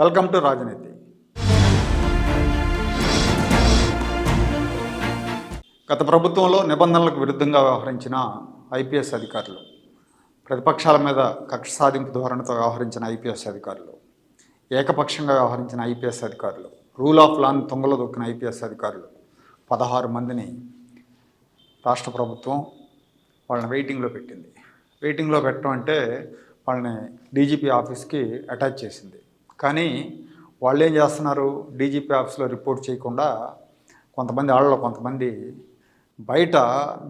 Welcome to రాజనీతి. గత ప్రభుత్వంలో నిబంధనలకు విరుద్ధంగా వ్యవహరించిన ఐపీఎస్ అధికారులు ప్రతిపక్షాల మీద కక్ష సాధింపు ధోరణితో వ్యవహరించిన ఐపీఎస్ అధికారులు ఏకపక్షంగా వ్యవహరించిన ఐపీఎస్ అధికారులు రూల్ ఆఫ్ లాని తొంగలో దొక్కిన ఐపీఎస్ అధికారులు పదహారు మందిని రాష్ట్ర ప్రభుత్వం వాళ్ళని వెయిటింగ్లో పెట్టింది. వెయిటింగ్లో పెట్టడం అంటే వాళ్ళని డీజీపీ ఆఫీస్కి అటాచ్ చేసింది. కానీ వాళ్ళు ఏం చేస్తున్నారు? డీజీపీ ఆఫీస్లో రిపోర్ట్ చేయకుండా కొంతమంది వాళ్ళలో కొంతమంది బయట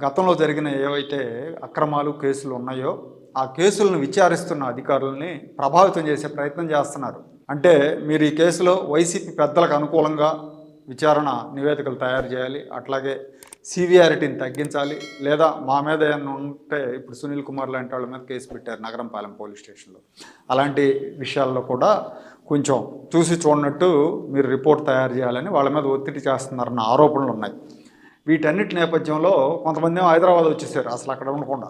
గతంలో జరిగిన ఏవైతే అక్రమాలు కేసులు ఉన్నాయో ఆ కేసులను విచారిస్తున్న అధికారులని ప్రభావితం చేసే ప్రయత్నం చేస్తున్నారు. అంటే మీరు ఈ కేసులో వైసీపీ పెద్దలకు అనుకూలంగా విచారణ నివేదికలు తయారు చేయాలి. అట్లాగే సివియారిటీని తగ్గించాలి. లేదా మా మీద ఏమైనా ఉంటే ఇప్పుడు సునీల్ కుమార్ లాంటి వాళ్ళ మీద కేసు పెట్టారు నగరంపాలెం పోలీస్ స్టేషన్లో. అలాంటి విషయాల్లో కూడా కొంచెం చూసి చూడనట్టు మీరు రిపోర్ట్ తయారు చేయాలని వాళ్ళ మీద ఒత్తిడి చేస్తున్నారన్న ఆరోపణలు ఉన్నాయి. వీటన్నిటి నేపథ్యంలో కొంతమంది హైదరాబాద్ వచ్చేసారు అసలు అక్కడ ఉండకుండా.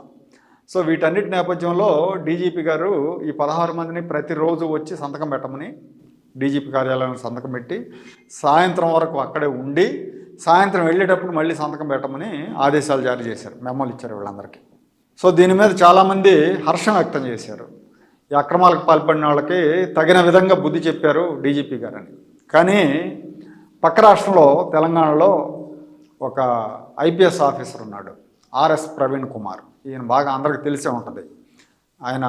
సో వీటన్నిటి నేపథ్యంలో డీజీపీ గారు ఈ పదహారు మందిని ప్రతిరోజు వచ్చి సంతకం పెట్టమని డీజీపీ కార్యాలయంలో సంతకం పెట్టి సాయంత్రం వరకు అక్కడే ఉండి సాయంత్రం వెళ్ళేటప్పుడు మళ్ళీ సంతకం పెట్టమని ఆదేశాలు జారీ చేశారు. మెమోలు ఇచ్చారు వీళ్ళందరికీ. సో దీని మీద చాలామంది హర్షం వ్యక్తం చేశారు. ఈ అక్రమాలకు పాల్పడిన వాళ్ళకి తగిన విధంగా బుద్ధి చెప్పారు డీజీపీ గారని. కానీ పక్క రాష్ట్రంలో తెలంగాణలో ఒక ఐపీఎస్ ఆఫీసర్ ఉన్నాడు ఆర్ఎస్ ప్రవీణ్ కుమార్. ఈయన బాగా అందరికి తెలిసే ఉంటుంది. ఆయన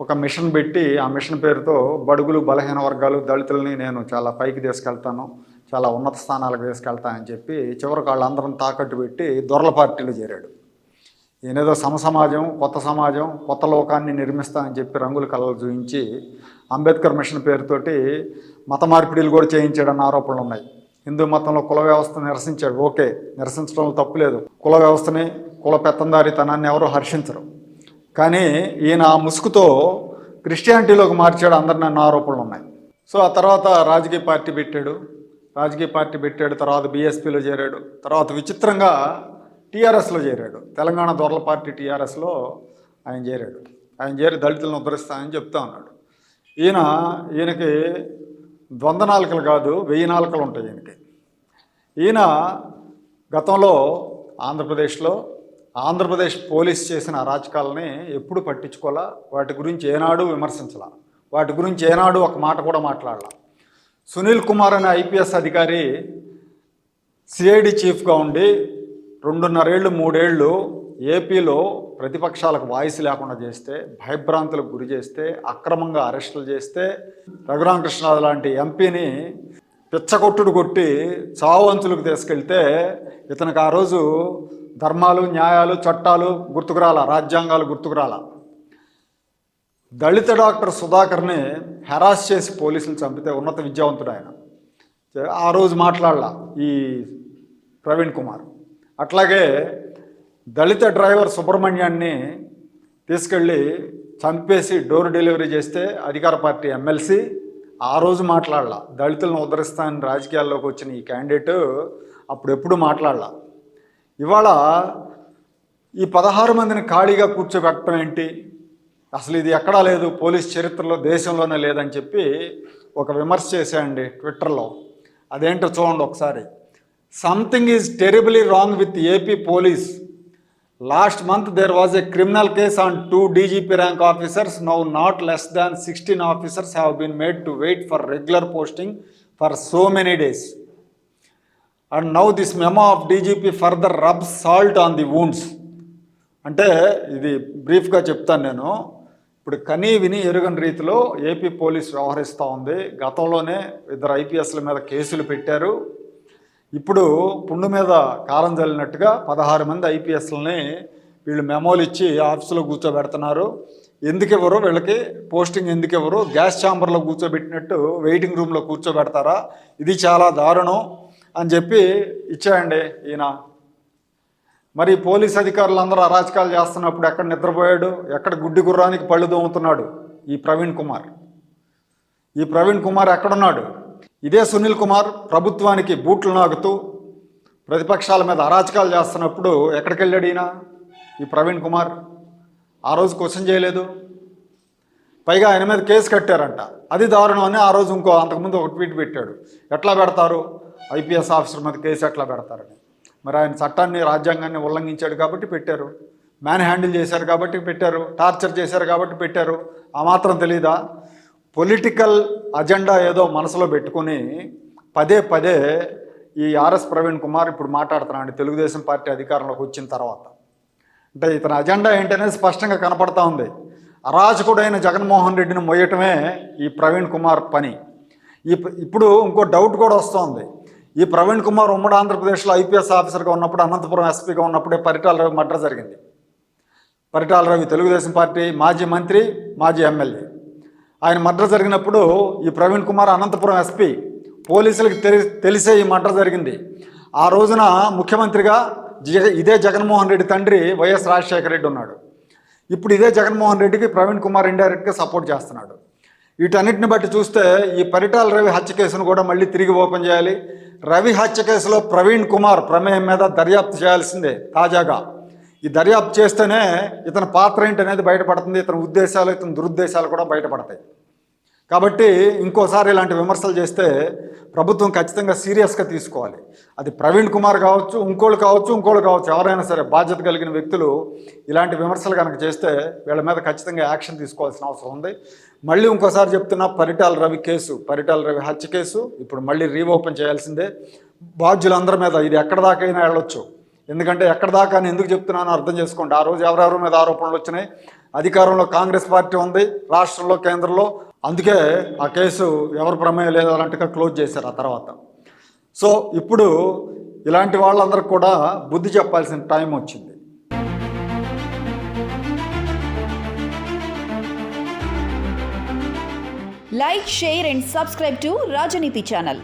ఒక మిషన్ పెట్టి ఆ మిషన్ పేరుతో బడుగులు బలహీన వర్గాలు దళితుల్ని నేను చాలా పైకి తీసుకెళ్తాను చాలా ఉన్నత స్థానాలకు తీసుకెళ్తానని చెప్పి చివరికి వాళ్ళందరం తాకట్టు పెట్టి దొరల పార్టీలో చేరాడు. ఈయనేదో సమసమాజం కొత్త సమాజం కొత్త లోకాన్ని నిర్మిస్తానని చెప్పి రంగుల కళలు చూపించి అంబేద్కర్ మిషన్ పేరుతోటి మత మార్పిడిలు కూడా చేయించాడన్న ఆరోపణలు ఉన్నాయి. హిందూ మతంలో కుల వ్యవస్థ నిరసించాడు. ఓకే నిరసించడంలో తప్పులేదు కుల వ్యవస్థని కుల పెత్తందారితనాన్ని ఎవరు హర్షించరు. కానీ ఈయన ఆ ముసుగుతో క్రిస్టియానిటీలోకి మార్చాడు అందరిని అన్న ఆరోపణలు ఉన్నాయి. సో ఆ తర్వాత రాజకీయ పార్టీ పెట్టాడు. రాజకీయ పార్టీ పెట్టాడు తర్వాత బీఎస్పీలో చేరాడు తర్వాత విచిత్రంగా టీఆర్ఎస్లో చేరాడు. తెలంగాణ దొరల పార్టీ టీఆర్ఎస్లో ఆయన చేరాడు. ఆయన చేరి దళితులను ఉద్ధరిస్తానని చెప్తా ఉన్నాడు. ఈయన ఈయనకి ద్వంద్వ నాలుకలు కాదు వెయ్యి నాలుకలు ఉంటాయి ఈయనకి. ఈయన గతంలో ఆంధ్రప్రదేశ్లో ఆంధ్రప్రదేశ్ పోలీస్ చేసిన అరాచకాలని ఎప్పుడు పట్టించుకోవాలా వాటి గురించి ఏనాడు విమర్శించాల? వాటి గురించి ఏనాడు ఒక మాట కూడా మాట్లాడాల? సునీల్ కుమార్ అనే ఐపీఎస్ అధికారి సిఐడి చీఫ్గా ఉండి రెండున్నరేళ్ళు మూడేళ్ళు ఏపీలో ప్రతిపక్షాలకు వాయిస్ లేకుండా చేస్తే భయభ్రాంతులకు గురి చేస్తే అక్రమంగా అరెస్టులు చేస్తే రఘురామకృష్ణరాజు లాంటి ఎంపీని పిచ్చకొట్టుడు కొట్టి చావంచులకు తీసుకెళ్తే ఇతనికి ఆ రోజు ధర్మాలు న్యాయాలు చట్టాలు గుర్తుకురాల రాజ్యాంగాలు గుర్తుకురాల. దళిత డాక్టర్ సుధాకర్ని హెరాస్ చేసి పోలీసులు చంపితే ఉన్నత విద్యావంతుడు ఆయన. ఆ రోజు మాట్లాడలా ఈ ప్రవీణ్ కుమార్. అట్లాగే దళిత డ్రైవర్ సుబ్రహ్మణ్యాన్ని తీసుకెళ్ళి చంపేసి డోర్ డెలివరీ చేస్తే అధికార పార్టీ ఎమ్మెల్సీ ఆ రోజు మాట్లాడలా. దళితులను ఉద్ధరిస్తానని రాజకీయాల్లోకి వచ్చిన ఈ క్యాండిడేట్ అప్పుడు ఎప్పుడు ఇవాళ ఈ పదహారు మందిని ఖాళీగా కూర్చోబెట్టడం ఏంటి? అసలు ఇది ఎక్కడా లేదు పోలీస్ చరిత్రలో దేశంలోనే లేదని చెప్పి ఒక విమర్శ చేశాయండి ట్విట్టర్లో. అదేంటో చూడండి ఒకసారి. Something is terribly wrong with AP police last month there was a criminal case on two DGP rank officers now not less than sixteen officers have been made to wait for regular posting for so many days and now this memo of DGP further rub salt on the wounds అంటే ఇది బ్రీఫ్గా చెప్తాను నేను. ఇప్పుడు కనీ విని ఎరుగని రీతిలో ఏపీ పోలీస్ వ్యవహరిస్తూ ఉంది. గతంలోనే ఇద్దరు ఐపీఎస్ల మీద కేసులు పెట్టారు. ఇప్పుడు పుండు మీద కారం చల్లినట్టుగా పదహారు మంది ఐపీఎస్లని వీళ్ళు మెమోలు ఇచ్చి ఆఫీసులో కూర్చోబెడుతున్నారు. ఎందుకు ఇవ్వరు వీళ్ళకి పోస్టింగ్ ఎందుకు ఇవ్వరు గ్యాస్ ఛాంబర్లో కూర్చోబెట్టినట్టు వెయిటింగ్ రూమ్లో కూర్చోబెడతారా? ఇది చాలా దారుణం అని చెప్పి ఇచ్చాయండి ఈయన. మరి పోలీస్ అధికారులు అందరూ అరాచకాలు చేస్తున్నప్పుడు ఎక్కడ నిద్రపోయాడు? ఎక్కడ గుడ్డి గుర్రానికి పళ్ళు దోముతున్నాడు? ఈ ప్రవీణ్ కుమార్. ఈ ప్రవీణ్ కుమార్ ఎక్కడున్నాడు? ఇదే సునీల్ కుమార్ ప్రభుత్వానికి బూట్లు నాగుతూ ప్రతిపక్షాల మీద అరాచకాలు చేస్తున్నప్పుడు ఎక్కడికి వెళ్ళాడు ఈయన? ఈ ప్రవీణ్ కుమార్. ఆ రోజు క్వశ్చన్ చేయలేదు. పైగా ఆయన మీద కేసు కట్టారంట. అది దారుణం అని ఆ రోజు ఇంకో అంతకుముందు ఒక ట్వీట్ పెట్టాడు. ఎట్లా పెడతారు? ఐపీఎస్ ఆఫీసర్ మీద కేసు ఎట్లా పెడతారని. మరి ఆయన చట్టాన్ని రాజ్యాంగాన్ని ఉల్లంఘించాడు కాబట్టి పెట్టారు. మ్యాన్ హ్యాండిల్ చేశారు కాబట్టి పెట్టారు. టార్చర్ చేశారు కాబట్టి పెట్టారు. ఆ మాత్రం తెలీదా? పొలిటికల్ అజెండా ఏదో మనసులో పెట్టుకొని పదే పదే ఈ ఆర్ఎస్ ప్రవీణ్ కుమార్ ఇప్పుడు మాట్లాడుతున్నాడు తెలుగుదేశం పార్టీ అధికారంలోకి వచ్చిన తర్వాత. అంటే ఇతని అజెండా ఏంటనేది స్పష్టంగా కనపడతా ఉంది. అరాచకుడైన జగన్మోహన్ రెడ్డిని మొయ్యటమే ఈ ప్రవీణ్ కుమార్ పని. ఇప్పుడు ఇంకో డౌట్ కూడా వస్తోంది. ఈ ప్రవీణ్ కుమార్ ఉమ్మడి ఆంధ్రప్రదేశ్లో ఐపీఎస్ ఆఫీసర్గా ఉన్నప్పుడు అనంతపురం ఎస్పీగా ఉన్నప్పుడే పరిటాల రవి మర్డర్ జరిగింది. పరిటాల రవి తెలుగుదేశం పార్టీ మాజీ మంత్రి మాజీ ఎమ్మెల్యే. ఆయన మర్డర్ జరిగినప్పుడు ఈ ప్రవీణ్ కుమార్ అనంతపురం ఎస్పీ పోలీసులకు తెలి తెలిసే ఈ మర్డర్ జరిగింది. ఆ రోజున ముఖ్యమంత్రిగా జగ- ఇదే జగన్మోహన్ రెడ్డి తండ్రి వైఎస్ రాజశేఖర రెడ్డి ఉన్నాడు. ఇప్పుడు ఇదే జగన్మోహన్ రెడ్డికి ప్రవీణ్ కుమార్ ఇండైరెక్ట్గా సపోర్ట్ చేస్తున్నాడు. వీటన్నిటిని బట్టి చూస్తే ఈ పరిటాల రవి హత్య కేసును కూడా మళ్ళీ తిరిగి ఓపెన్ చేయాలి. రవి హత్య కేసులో ప్రవీణ్ కుమార్ ప్రమేయం మీద దర్యాప్తు చేయాల్సిందే తాజాగా. ఈ దర్యాప్తు చేస్తేనే ఇతని పాత్ర ఏంటి అనేది బయటపడుతుంది ఇతని ఉద్దేశాలు ఇతని దురుద్దేశాలు కూడా బయటపడతాయి. కాబట్టి ఇంకోసారి ఇలాంటి విమర్శలు చేస్తే ప్రభుత్వం ఖచ్చితంగా సీరియస్గా తీసుకోవాలి. అది ప్రవీణ్ కుమార్ కావచ్చు ఇంకోళ్ళు కావచ్చు ఇంకోళ్ళు కావచ్చు ఎవరైనా సరే బాధ్యత కలిగిన వ్యక్తులు ఇలాంటి విమర్శలు కనుక చేస్తే వీళ్ళ మీద ఖచ్చితంగా యాక్షన్ తీసుకోవాల్సిన అవసరం ఉంది. మళ్ళీ ఇంకోసారి చెప్తున్నా పరిటాల రవి కేసు పరిటాల రవి హత్య కేసు ఇప్పుడు మళ్ళీ రీఓపెన్ చేయాల్సిందే. బాధ్యులందరి మీద ఇది ఎక్కడ దాకైనా వెళ్ళొచ్చు. ఎందుకంటే ఎక్కడ దాకా అని ఎందుకు చెప్తున్నానో అర్థం చేసుకోండి. ఆ రోజు ఎవరెవరి మీద ఆరోపణలు వచ్చినాయి? అధికారంలో కాంగ్రెస్ పార్టీ ఉంది రాష్ట్రంలో కేంద్రంలో అందుకే ఆ కేసు ఎవరి ప్రమేయం లేదు అలాంటిగా క్లోజ్ చేశారు ఆ తర్వాత. సో ఇప్పుడు ఇలాంటి వాళ్ళందరికీ కూడా బుద్ధి చెప్పాల్సిన టైం వచ్చింది. Like share and subscribe to Rajaneeti channel.